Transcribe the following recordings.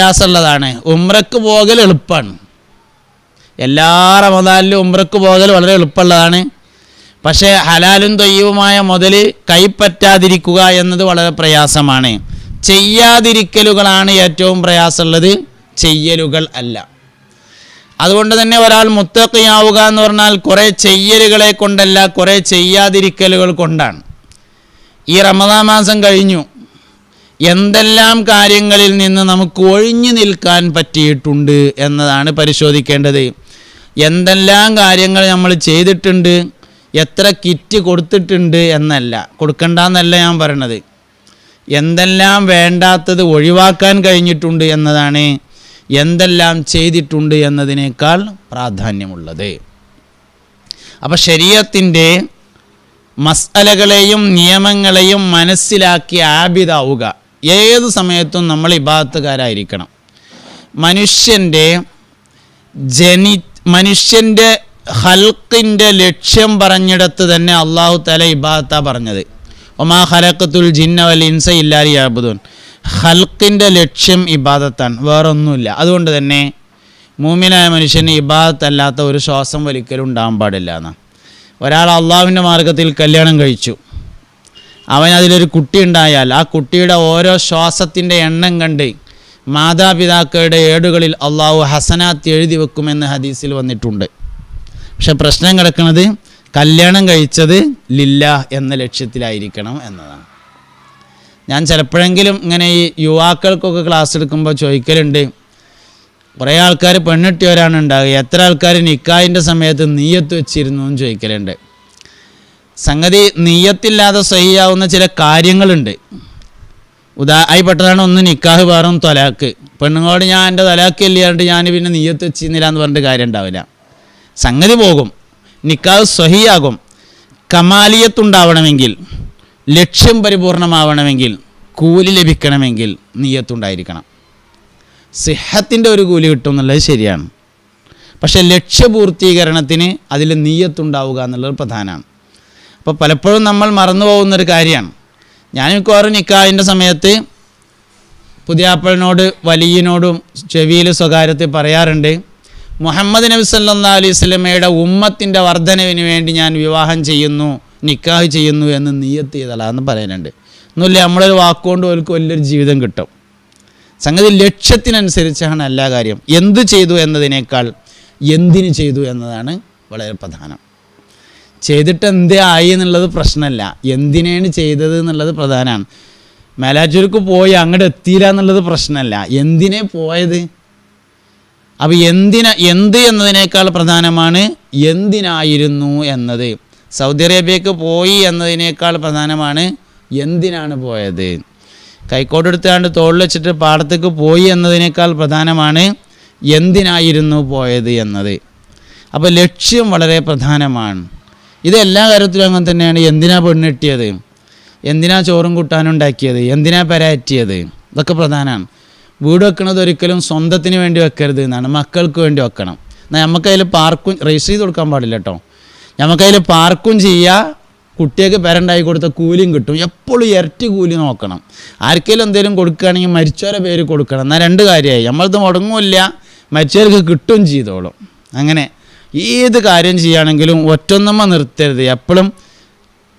പ്രയാസമുള്ളതാണ്. ഉമ്രക്ക് പോകൽ എളുപ്പമാണ് എല്ലാ റമദാനിലും ഉമ്രക്ക് പോകൽ വളരെ എളുപ്പമുള്ളതാണ്. പക്ഷേ ഹലാലും തൊയ്യവുമായ മുതൽ കൈപ്പറ്റാതിരിക്കുക എന്നത് വളരെ പ്രയാസമാണ്. ചെയ്യാതിരിക്കലുകളാണ് ഏറ്റവും പ്രയാസമുള്ളത്. ചെയ്യലുകൾ അല്ല. അതുകൊണ്ട് തന്നെ ഒരാൾ മുത്തക്കയാവുക എന്ന് പറഞ്ഞാൽ കുറേ ചെയ്യലുകളെ കൊണ്ടല്ല കുറേ ചെയ്യാതിരിക്കലുകൾ കൊണ്ടാണ്. ഈ റമദാൻ മാസം കഴിഞ്ഞു. എന്തെല്ലാം കാര്യങ്ങളിൽ നിന്ന് നമുക്ക് ഒഴിഞ്ഞു നിൽക്കാൻ പറ്റിയിട്ടുണ്ട് എന്നതാണ് പരിശോധിക്കേണ്ടത്. എന്തെല്ലാം കാര്യങ്ങൾ നമ്മൾ ചെയ്തിട്ടുണ്ട് എത്ര കിറ്റ് കൊടുത്തിട്ടുണ്ട് എന്നല്ല. കൊടുക്കണ്ടെന്നല്ല ഞാൻ പറയണത്. എന്തെല്ലാം വേണ്ടാത്തത് ഒഴിവാക്കാൻ കഴിഞ്ഞിട്ടുണ്ട് എന്നതാണ് എന്തെല്ലാം ചെയ്തിട്ടുണ്ട് എന്നതിനേക്കാൾ പ്രാധാന്യമുള്ളത്. അപ്പോൾ ശരീരത്തിന്റെ മസ്അലകളെയും നിയമങ്ങളെയും മനസ്സിലാക്കി ആബിതാവുക ഏത് സമയത്തും നമ്മൾ ഇബാത്തുകാരായിരിക്കണം മനുഷ്യന്റെ ജനി മനുഷ്യന്റെ ഹൽക്കിന്റെ ലക്ഷ്യം പറഞ്ഞിടത്ത് തന്നെ അള്ളാഹു തല ഇബാത്ത പറഞ്ഞത്. ഒമാ ഹലക്കത്തുൽ ജിന്ന വൽ ഇൻസ ഇല്ലാലി അബുദൂൻ ഹൽക്കിന്റെ ലക്ഷ്യം ഇബാദത്താണ് വേറൊന്നുമില്ല. അതുകൊണ്ട് തന്നെ മൂമിനായ മനുഷ്യന് ഇബാദത്തല്ലാത്ത ഒരു ശ്വാസം വലിക്കലും ഉണ്ടാകാൻ പാടില്ല എന്നാണ്. ഒരാൾ അള്ളാഹുവിന്റെ മാർഗത്തിൽ കല്യാണം കഴിച്ചു. അവൻ അതിലൊരു കുട്ടി ഉണ്ടായാൽ ആ കുട്ടിയുടെ ഓരോ ശ്വാസത്തിന്റെ എണ്ണം കണ്ട് മാതാപിതാക്കളുടെ ഏടുകളിൽ അള്ളാഹു ഹസനാത്ത് എഴുതി വെക്കുമെന്ന് ഹദീസിൽ വന്നിട്ടുണ്ട്. പക്ഷെ പ്രശ്നം കിടക്കുന്നത് കല്യാണം കഴിച്ചത് ലില്ല എന്ന ലക്ഷ്യത്തിലായിരിക്കണം എന്നതാണ്. ഞാൻ ചിലപ്പോഴെങ്കിലും ഇങ്ങനെ ഈ യുവാക്കൾക്കൊക്കെ ക്ലാസ് എടുക്കുമ്പോൾ ചോദിക്കലുണ്ട് കുറേ ആൾക്കാർ പെണ്ണിട്ടിയവരാണ് ഉണ്ടാകുക എത്ര ആൾക്കാർ നിക്കായിന്റെ സമയത്ത് നീയത്ത് വെച്ചിരുന്നു? എന്ന് ചോദിക്കലുണ്ട്. സംഗതി നീയത്തില്ലാതെ സഹിയാവുന്ന ചില കാര്യങ്ങളുണ്ട്. ഉദാ ആയി പെട്ടതാണ് ഒന്ന് നിക്കാഹ് വേറും തൊലാക്ക്. പെണ്ണുങ്ങളോട് ഞാൻ എന്റെ തൊലാക്ക് ഇല്ലാണ്ട് ഞാൻ പിന്നെ നീയത്ത് വെച്ചിരുന്നില്ല എന്ന് പറഞ്ഞിട്ട് കാര്യം ഉണ്ടാവില്ല. സംഗതി പോകും. നിക്കാഹ് സ്വഹിയാകും കമാലിയത്തുണ്ടാവണമെങ്കിൽ ലക്ഷ്യം പരിപൂർണമാവണമെങ്കിൽ കൂലി ലഭിക്കണമെങ്കിൽ നീയത്തുണ്ടായിരിക്കണം. സിഹത്തിന്റെ ഒരു കൂലി കിട്ടും എന്നുള്ളത് ശരിയാണ്. പക്ഷേ ലക്ഷ്യപൂർത്തീകരണത്തിന് അതിൽ നീയത്തുണ്ടാവുക എന്നുള്ളത് പ്രധാനമാണ്. അപ്പോൾ പലപ്പോഴും നമ്മൾ മറന്നു പോകുന്നൊരു കാര്യമാണ്. ഞാൻ മിക്കവാറും നിക്കാഹിന്റെ സമയത്ത് പുതിയാപ്പളിനോട് വലിയനോടും ചെവിയിൽ സ്വകാര്യത്തിൽ പറയാറുണ്ട് മുഹമ്മദ് നബി സല്ലാ അലൈഹി സ്വലമയുടെ ഉമ്മത്തിന്റെ വർധനവിന് വേണ്ടി ഞാൻ വിവാഹം ചെയ്യുന്നു നിക്കാഹ് ചെയ്യുന്നു എന്ന് നീയത്ത് ചെയ്തലാന്ന് പറയാനുണ്ട് ഒന്നുമില്ല നമ്മളൊരു വാക്കുകൊണ്ട് ഓർക്ക് വലിയൊരു ജീവിതം കിട്ടും. സംഗതി ലക്ഷ്യത്തിനനുസരിച്ചാണ് എല്ലാ കാര്യം എന്ത് ചെയ്തു എന്നതിനേക്കാൾ എന്തിനു ചെയ്തു എന്നതാണ് വളരെ പ്രധാനം. ചെയ്തിട്ട് എന്തേ ആയി എന്നുള്ളത് പ്രശ്നമല്ല. എന്തിനാണ് ചെയ്തത് എന്നുള്ളത് പ്രധാനമാണ് മേലാറ്റൂർക്ക് പോയി അങ്ങോട്ട് എത്തിയില്ല എന്നുള്ളത് പ്രശ്നമല്ല. എന്തിനെ പോയത്? അപ്പോൾ എന്തിന എന്ത് എന്നതിനേക്കാൾ പ്രധാനമാണ് എന്തിനായിരുന്നു എന്നത്. സൗദി അറേബ്യക്ക് പോയി എന്നതിനേക്കാൾ പ്രധാനമാണ് എന്തിനാണ് പോയത്. കൈക്കോട്ട് എടുത്താണ്ട് തോളിൽ വെച്ചിട്ട് പാടത്തേക്ക് പോയി എന്നതിനേക്കാൾ പ്രധാനമാണ് എന്തിനായിരുന്നു പോയത് എന്നത്. അപ്പോൾ ലക്ഷ്യം വളരെ പ്രധാനമാണ്. ഇത് എല്ലാ കാര്യത്തിലും അങ്ങനെ തന്നെയാണ്. എന്തിനാ പെണ്ണിട്ടിയത് എന്തിനാ ചോറും കൂട്ടാനും ഉണ്ടാക്കിയത്? എന്തിനാ പരാറ്റിയത് ഇതൊക്കെ പ്രധാനമാണ്. വീട് വെക്കുന്നത് ഒരിക്കലും സ്വന്തത്തിന് വേണ്ടി വെക്കരുത് എന്നാണ്. മക്കൾക്ക് വേണ്ടി വെക്കണം. എന്നാൽ നമുക്കതിൽ പാർക്കും രജിസ്റ്റർ ചെയ്ത് കൊടുക്കാൻ പാടില്ല കേട്ടോ നമുക്കതിൽ പാർക്കും ചെയ്യുക കുട്ടിയൊക്കെ പേരണ്ടായി കൊടുത്ത കൂലിയും കിട്ടും. എപ്പോഴും ഇരട്ടി കൂലി നോക്കണം. ആർക്കെങ്കിലും എന്തെങ്കിലും കൊടുക്കുകയാണെങ്കിൽ മരിച്ചവരെ പേര് കൊടുക്കണം. എന്നാൽ രണ്ട് കാര്യമായി. നമ്മളത് മുടങ്ങില്ല മരിച്ചവർക്ക് കിട്ടും ചെയ്തോളും. അങ്ങനെ. ഏത് കാര്യം ചെയ്യുകയാണെങ്കിലും ഒറ്റൊന്നമ്മ നിർത്തരുത്. എപ്പോഴും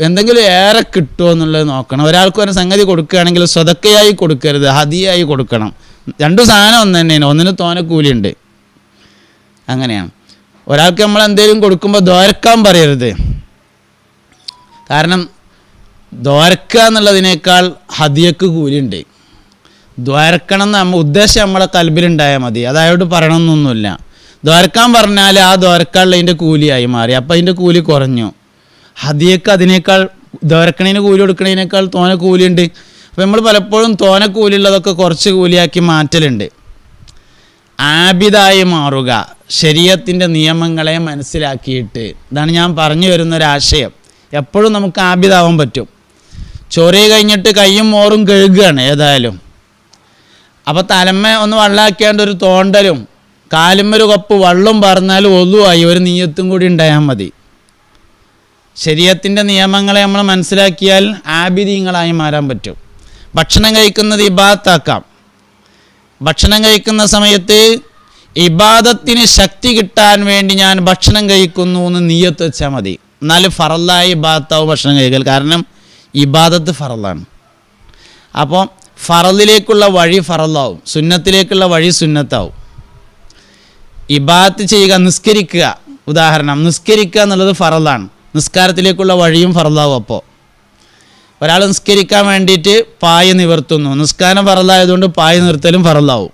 എന്തെങ്കിലും ഏറെ കിട്ടുമോ എന്നുള്ളത് നോക്കണം. ഒരാൾക്ക് ഒരു സംഗതി കൊടുക്കുകയാണെങ്കിൽ സ്വതക്കയായി കൊടുക്കരുത് ഹതിയായി കൊടുക്കണം. രണ്ടു സാധനം ഒന്ന് തന്നെയാണ്. ഒന്നിന് തോനെ കൂലിയുണ്ട്. അങ്ങനെയാണ്. ഒരാൾക്ക് നമ്മൾ എന്തെങ്കിലും കൊടുക്കുമ്പോൾ ദ്വാരക്കാൻ പറയരുത്. കാരണം ദ്വാരക്കുക എന്നുള്ളതിനേക്കാൾ ഹതിയക്ക് കൂലിയുണ്ട്. ദ്വാരക്കണം എന്ന് ഉദ്ദേശം നമ്മളെ കൽബിലുണ്ടായാൽ മതി. അതായത് പറയണമെന്നൊന്നുമില്ല ദ്വാരക്കാൻ പറഞ്ഞാൽ ആ ദ്വാരക്കാനുള്ളതിന്റെ കൂലിയായി മാറി. അപ്പം അതിന്റെ കൂലി കുറഞ്ഞു. ഹദിയക്ക് അതിനേക്കാൾ ദ്വാരക്കണേന് കൂലി കൊടുക്കണേനേക്കാൾ തോനെ കൂലിയുണ്ട്. അപ്പം നമ്മൾ പലപ്പോഴും തോനെ കൂലിയുള്ളതൊക്കെ കുറച്ച് കൂലിയാക്കി മാറ്റലുണ്ട്. ആബിതായി മാറുക. ശരീരത്തിന്റെ നിയമങ്ങളെ മനസ്സിലാക്കിയിട്ട്. ഇതാണ് ഞാൻ പറഞ്ഞു വരുന്നൊരാശയം. എപ്പോഴും നമുക്ക് ആബിതാവാൻ പറ്റും. ചൊറി കഴിഞ്ഞിട്ട് കയ്യും മോറും കഴുകുകയാണ് ഏതായാലും. അപ്പോൾ തലമ്മ ഒന്ന് വള്ളാക്കിയാണ്ട് ഒരു തോണ്ടലും കാലുമ്മൊരു കപ്പ് വള്ളം പറഞ്ഞാൽ ഒതുവായി. ഒരു നീയത്തും കൂടി ഉണ്ടായാൽ മതി. ശരീരത്തിന്റെ നിയമങ്ങളെ നമ്മൾ മനസ്സിലാക്കിയാൽ ആബിദീങ്ങളായി മാറാൻ പറ്റും. ഭക്ഷണം കഴിക്കുന്നത് ഇബാത്താക്കാം ഭക്ഷണം കഴിക്കുന്ന സമയത്ത് ഇബാദത്തിന് ശക്തി കിട്ടാൻ വേണ്ടി ഞാൻ ഭക്ഷണം കഴിക്കുന്നു എന്ന് നീയത്ത് വെച്ചാൽ മതി. എന്നാൽ ഫറല്ലായി ഇബാദത്താവും ഭക്ഷണം കഴിക്കൽ. കാരണം ഇബാദത്ത് ഫറലാണ് അപ്പോൾ ഫറലിലേക്കുള്ള വഴി ഫറലാവും സുന്നത്തിലേക്കുള്ള വഴി സുന്നത്താവും. ഇബാത്ത് ചെയ്യുക നിസ്കരിക്കുക. ഉദാഹരണം നിസ്കരിക്കുക എന്നുള്ളത് ഫറലാണ്. നിസ്കാരത്തിലേക്കുള്ള വഴിയും ഫറലാവും അപ്പോൾ ഒരാൾ നിസ്കരിക്കാൻ വേണ്ടിയിട്ട് പായ നിവർത്തുന്നു. നിസ്കാരം ഫറലായതുകൊണ്ട് പായ നിർത്തലും ഫറലാവും.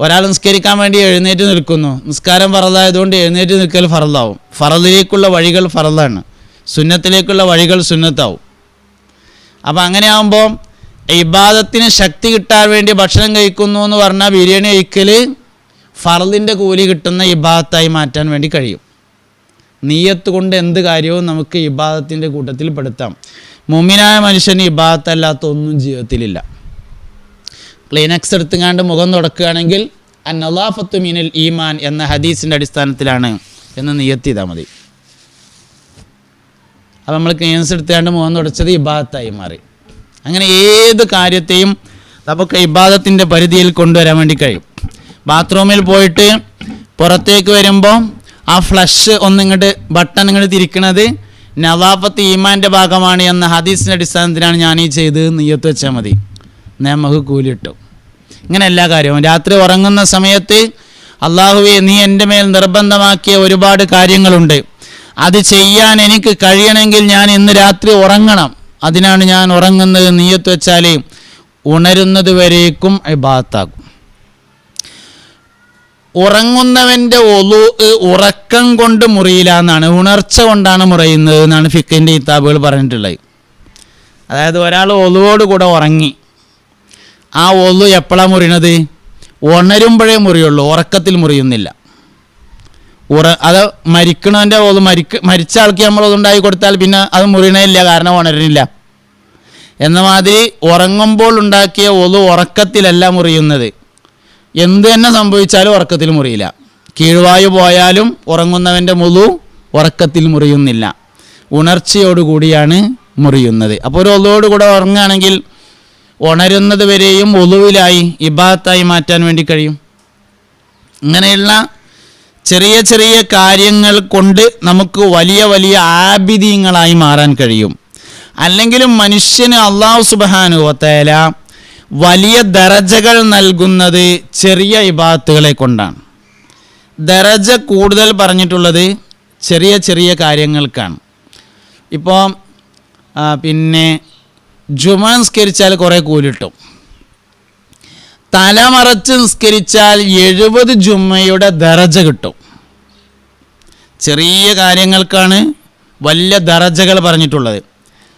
ഒരാൾ നിസ്കരിക്കാൻ വേണ്ടി എഴുന്നേറ്റ് നിൽക്കുന്നു. നിസ്കാരം ഫറലായതുകൊണ്ട് എഴുന്നേറ്റ് നിൽക്കൽ ഫറലാവും. ഫറലിലേക്കുള്ള വഴികൾ ഫറലാണ്. സുന്നത്തിലേക്കുള്ള വഴികൾ സുന്നത്താവും. അപ്പോൾ അങ്ങനെ ആകുമ്പോൾ ഇബാദത്തിന് ശക്തി കിട്ടാൻ വേണ്ടി ഭക്ഷണം കഴിക്കുന്നു എന്ന് പറഞ്ഞാൽ ബിരിയാണി കഴിക്കൽ ഫറലിന്റെ കൂലി കിട്ടുന്ന ഇബാദത്തായി മാറ്റാൻ വേണ്ടി കഴിയും. നീയത്ത് കൊണ്ട് എന്ത് കാര്യവും നമുക്ക് ഇബാദത്തിന്റെ കൂട്ടത്തിൽ പെടുത്താം. മുമിനായ മനുഷ്യന് ഇബാദത്തല്ലാത്ത ഒന്നും ജീവിതത്തിലില്ല. ക്ലീനക്സ് എടുത്തുകാണ്ട് മുഖം തുടക്കുകയാണെങ്കിൽ അന്നലാഫത്തു മീനൽ ഈമാൻ എന്ന ഹദീസിന്റെ അടിസ്ഥാനത്തിലാണ് എന്ന് നിയത്ത് ചെയ്താൽ മതി. അപ്പോൾ നമ്മൾ ക്ലീനക്സ് എടുത്തുകാണ്ട് മുഖം തുടച്ചത് ഇബാദത്തായി മാറി. അങ്ങനെ ഏത് കാര്യത്തെയും നമുക്ക് ഇബാദത്തിന്റെ പരിധിയിൽ കൊണ്ടുവരാൻ വേണ്ടി കഴിയും. ബാത്റൂമിൽ പോയിട്ട് പുറത്തേക്ക് വരുമ്പോൾ ആ ഫ്ലഷ് ഒന്നിങ്ങോട്ട് ബട്ടൺ ഇങ്ങോട്ട് തിരിക്കണത് നവാഫത്ത് ഈമാന്റെ ഭാഗമാണ് എന്ന ഹദീസിന്റെ അടിസ്ഥാനത്തിലാണ് ഞാൻ ഈ ചെയ്ത് നെയ്യത്ത് വെച്ചാൽ മതി. നമുക്ക് കൂലി കിട്ടും ഇങ്ങനെ എല്ലാ കാര്യവും. രാത്രി ഉറങ്ങുന്ന സമയത്ത് അള്ളാഹുവെ നീ എന്റെ മേൽ നിർബന്ധമാക്കിയ ഒരുപാട് കാര്യങ്ങളുണ്ട്. അത് ചെയ്യാൻ എനിക്ക് കഴിയണമെങ്കിൽ ഞാൻ ഇന്ന് രാത്രി ഉറങ്ങണം. അതിനാണ് ഞാൻ ഉറങ്ങുന്നത്. നീയത്ത് വെച്ചാൽ ഉണരുന്നത് വരേക്കും ഇബാത്താക്കും. ഉറങ്ങുന്നവന്റെ ഒലു ഉറക്കം കൊണ്ട് മുറിയില്ല എന്നാണ് ഉണർച്ച കൊണ്ടാണ് മുറിയുന്നത് എന്നാണ് ഫിക്കിന്റെ ഇത്താബുകൾ പറഞ്ഞിട്ടുള്ളത്. അതായത് ഒരാൾ ഒലുവോട് കൂടെ ഉറങ്ങി ആ ഒലു എപ്പോഴാണ് മുറിയണത്? ഉണരുമ്പോഴേ മുറിയുള്ളൂ ഉറക്കത്തിൽ മുറിയുന്നില്ല. ഉറ അത് മരിക്കണവന്റെ ഒതു മരിക്ക മരിച്ച ആൾക്ക് നമ്മൾ ഒതുണ്ടായി കൊടുത്താൽ പിന്നെ അത് മുറിയണേയില്ല കാരണം ഉണരുന്നില്ല. എന്ന മാതിരി ഉറങ്ങുമ്പോൾ ഉണ്ടാക്കിയ ഒതു ഉറക്കത്തിലല്ല മുറിയുന്നത്. എന്ത് തന്നെ സംഭവിച്ചാലും ഉറക്കത്തിൽ മുറിയില്ല. കീഴ്വായു പോയാലും ഉറങ്ങുന്നവന്റെ മുതു ഉറക്കത്തിൽ മുറിയുന്നില്ല. ഉണർച്ചയോടുകൂടിയാണ് മുറിയുന്നത്. അപ്പോൾ ഒരു ഒലുവോട് കൂടെ ഉറങ്ങുകയാണെങ്കിൽ ഉണരുന്നത് വരെയും ഒലുവിലായി ഇബാത്തായി മാറ്റാൻ വേണ്ടി കഴിയും. ഇങ്ങനെയുള്ള ചെറിയ ചെറിയ കാര്യങ്ങൾ കൊണ്ട് നമുക്ക് വലിയ വലിയ ആബിദീങ്ങളായി മാറാൻ കഴിയും. അല്ലെങ്കിലും മനുഷ്യന് അള്ളാഹു സുബാനുവത്തേല വലിയ ദരജകൾ നൽകുന്നത് ചെറിയ ഇബാത്തുകളെ കൊണ്ടാണ്. ദരജ കൂടുതൽ പറഞ്ഞിട്ടുള്ളത് ചെറിയ ചെറിയ കാര്യങ്ങൾക്കാണ്. ഇപ്പോൾ പിന്നെ ജുമ നിസ്കരിച്ചാൽ കുറേ കൂലിട്ടും. തലമറച്ച് നിസ്കരിച്ചാൽ എഴുപത് ജുമ്മയുടെ ദരജ കിട്ടും. ചെറിയ കാര്യങ്ങൾക്കാണ് വലിയ ദരജകൾ പറഞ്ഞിട്ടുള്ളത്.